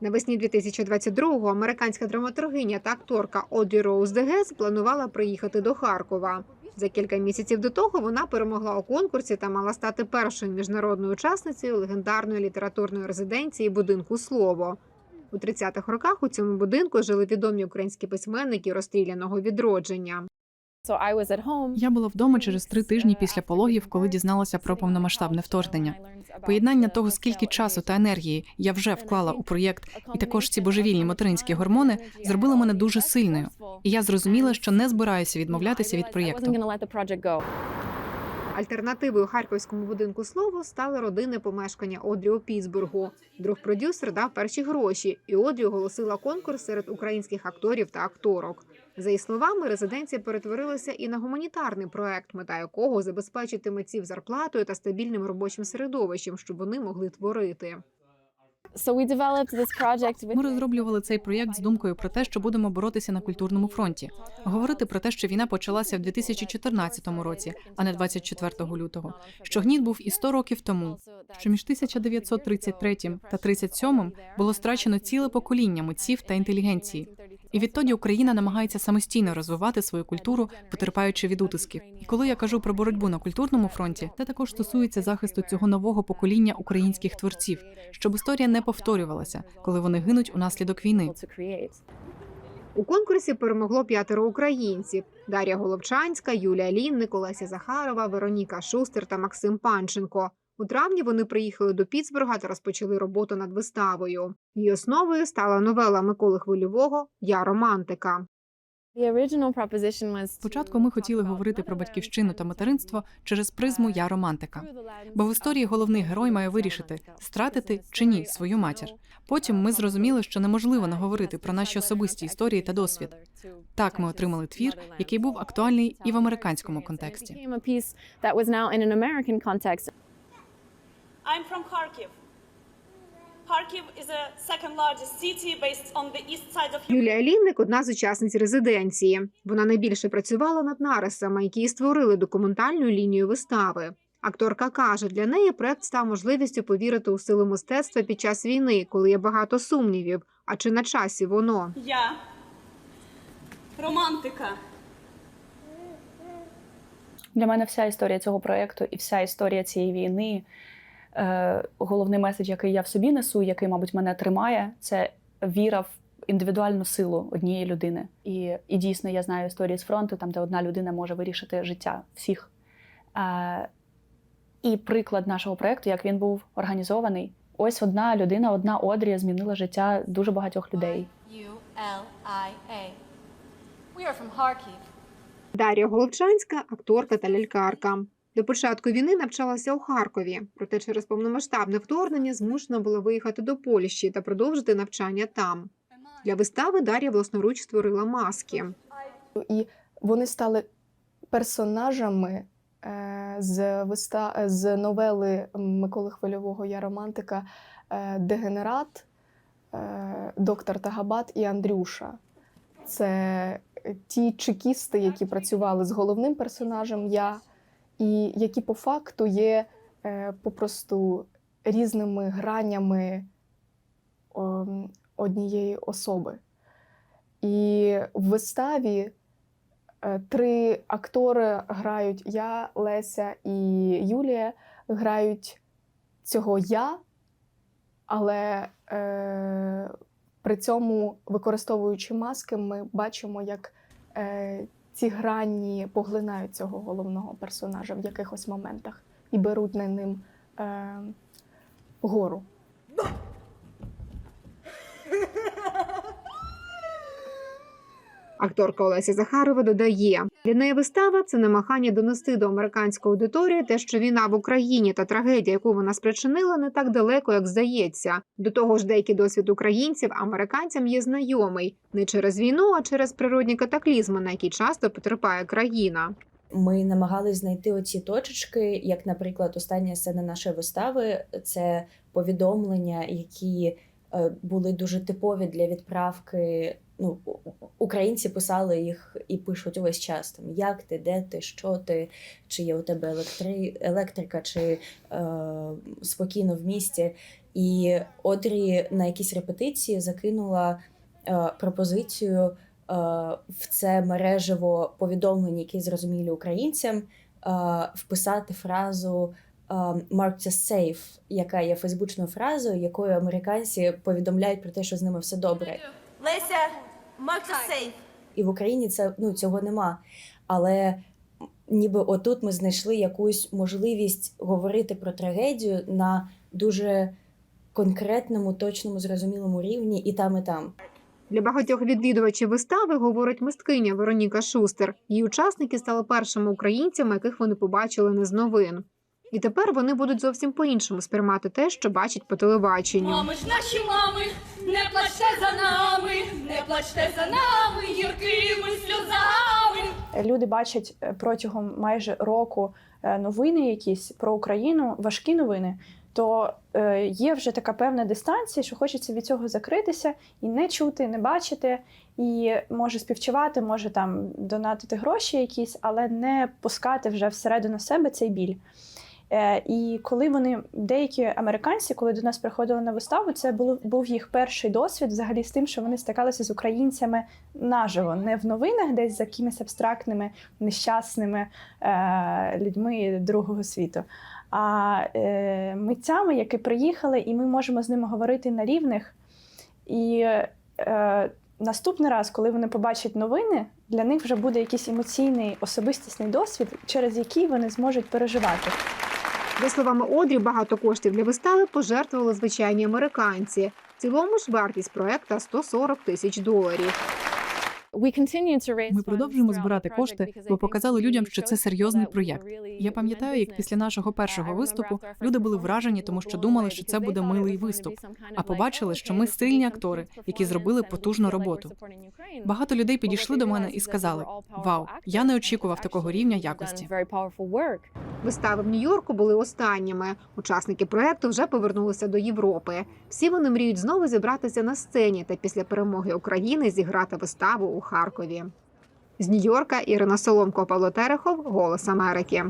Навесні 2022-го американська драматургиня та акторка Одрі Роуз Дегес планувала приїхати до Харкова. За кілька місяців до того вона перемогла у конкурсі та мала стати першою міжнародною учасницею легендарної літературної резиденції будинку Слово. У 30-х роках у цьому будинку жили відомі українські письменники розстріляного відродження. Я була вдома через три тижні після пологів, коли дізналася про повномасштабне вторгнення. Поєднання того, скільки часу та енергії я вже вклала у проєкт, і також ці божевільні материнські гормони зробили мене дуже сильною. І я зрозуміла, що не збираюся відмовлятися від проєкту. Альтернативою харківському будинку слово стали родинне помешкання Одрі у Пітсбургу. Друг продюсер дав перші гроші, і Одрі оголосила конкурс серед українських акторів та акторок. За її словами, резиденція перетворилася і на гуманітарний проект, мета якого забезпечити митців зарплатою та стабільним робочим середовищем, щоб вони могли творити. Ми розроблювали цей проєкт з думкою про те, що будемо боротися на культурному фронті, говорити про те, що війна почалася в 2014 році, а не 24 лютого. Що гніт був і 100 років тому. Що між 1933 та 37 було страчено ціле покоління митців та інтелігенції. І відтоді Україна намагається самостійно розвивати свою культуру, потерпаючи від утисків. І коли я кажу про боротьбу на культурному фронті, це також стосується захисту цього нового покоління українських творців, щоб історія не повторювалася, коли вони гинуть унаслідок війни. У конкурсі перемогло п'ятеро українців: Дар'я Головчанська, Юлія Лінник, Олеся Захарова, Вероніка Шустер та Максим Панченко. У травні вони приїхали до Піцбурга та розпочали роботу над виставою. Її основою стала новела Миколи Хвильового Я романтика. Спочатку ми хотіли говорити про батьківщину та материнство через призму я романтика. Бо в історії головний герой має вирішити, стратити чи ні свою матір. Потім ми зрозуміли, що неможливо наговорити про наші особисті історії та досвід. Так ми отримали твір, який був актуальний і в американському контексті. I'm from Kharkiv. Юлія Лінник одна з учасниць резиденції. Вона найбільше працювала над нарисами, які створили документальну лінію вистави. Акторка каже, для неї проект став можливістю повірити у силу мистецтва під час війни, коли є багато сумнівів. А чи на часі воно? Я. Романтика. Для мене вся історія цього проєкту і вся історія цієї війни. Е, головний меседж, який я в собі несу, який, мабуть, мене тримає, це віра в індивідуальну силу однієї людини. І, і дійсно я знаю історії з фронту, там, де одна людина може вирішити життя всіх. Е, і приклад нашого проєкту, як він був організований. Ось одна людина, одна Одрі змінила життя дуже багатьох людей. Дар'я Головчанська, акторка та лялькарка. До початку війни навчалася у Харкові, проте через повномасштабне вторгнення змушена була виїхати до Польщі та продовжити навчання там. Для вистави Дар'я власноруч створила маски. і вони стали персонажами е, з, виста... з новели Миколи Хвильового Я романтика е, Дегенерат, е, доктор Тагабат і Андрюша. Це ті чекісти, які працювали з головним персонажем Я, і які по факту є е, попросту різними гранями однієї особи. І в виставі е, три актори грають я, Леся і Юлія грають цього я, але е, при цьому, використовуючи маски, ми бачимо, як е, ці грані поглинають цього головного персонажа в якихось моментах і беруть на ним е, гору. Акторка Олеся Захарова додає, для неї вистава це намагання донести до американської аудиторії те, що війна в Україні та трагедія, яку вона спричинила, не так далеко, як здається. До того ж, деякий досвід українців американцям є знайомий не через війну, а через природні катаклізми, на які часто потерпає країна. Ми намагались знайти оці точечки, як, наприклад, остання сцена нашої вистави це повідомлення, які е, були дуже типові для відправки. Ну, українці писали їх і пишуть увесь час там, як ти, де ти, що ти, чи є у тебе електри... електрика, чи е, спокійно в місті. І Одрі на якійсь репетиції закинула е, пропозицію е, в це мережево повідомлення, які зрозумілі українцям, е, вписати фразу е, «Mark just safe», яка є фейсбучною фразою, якою американці повідомляють про те, що з ними все добре. Леся, safe. І в Україні це ну цього нема. Але ніби отут ми знайшли якусь можливість говорити про трагедію на дуже конкретному, точному, зрозумілому рівні і там, і там. Для багатьох відвідувачів вистави говорить мисткиня Вероніка Шустер. Її учасники стали першими українцями, яких вони побачили не з новин. І тепер вони будуть зовсім по-іншому сприймати те, що бачать по телебаченню. Мами ж наші мами, не плачте за нами, не плачте за нами гіркими сльозами. Люди бачать е, протягом майже року е, новини якісь про Україну, важкі новини. То е, є вже така певна дистанція, що хочеться від цього закритися і не чути, не бачити, і може співчувати, може там донатити гроші якісь, але не пускати вже всередину себе цей біль. Е, і коли вони, деякі американці, коли до нас приходили на виставу, це було, був їх перший досвід взагалі з тим, що вони стикалися з українцями наживо, не в новинах, десь за якимись абстрактними, нещасними е, людьми другого світу. А е, митцями, які приїхали, і ми можемо з ними говорити на рівних. І е, наступний раз, коли вони побачать новини, для них вже буде якийсь емоційний особистісний досвід, через який вони зможуть переживати. За словами Одрі, багато коштів для вистави пожертвували звичайні американці. В цілому ж вартість проекта 140 тисяч доларів. Ми продовжуємо збирати кошти, бо показали людям, що це серйозний проєкт. Я пам'ятаю, як після нашого першого виступу люди були вражені, тому що думали, що це буде милий виступ. А побачили, що ми сильні актори, які зробили потужну роботу. Багато людей підійшли до мене і сказали: Вау, я не очікував такого рівня якості. Вистави в Нью-Йорку були останніми. Учасники проекту вже повернулися до Європи. Всі вони мріють знову зібратися на сцені та після перемоги України зіграти виставу у Харкові. З Нью-Йорка Ірина Соломко, Павло Терехов, Голос Америки.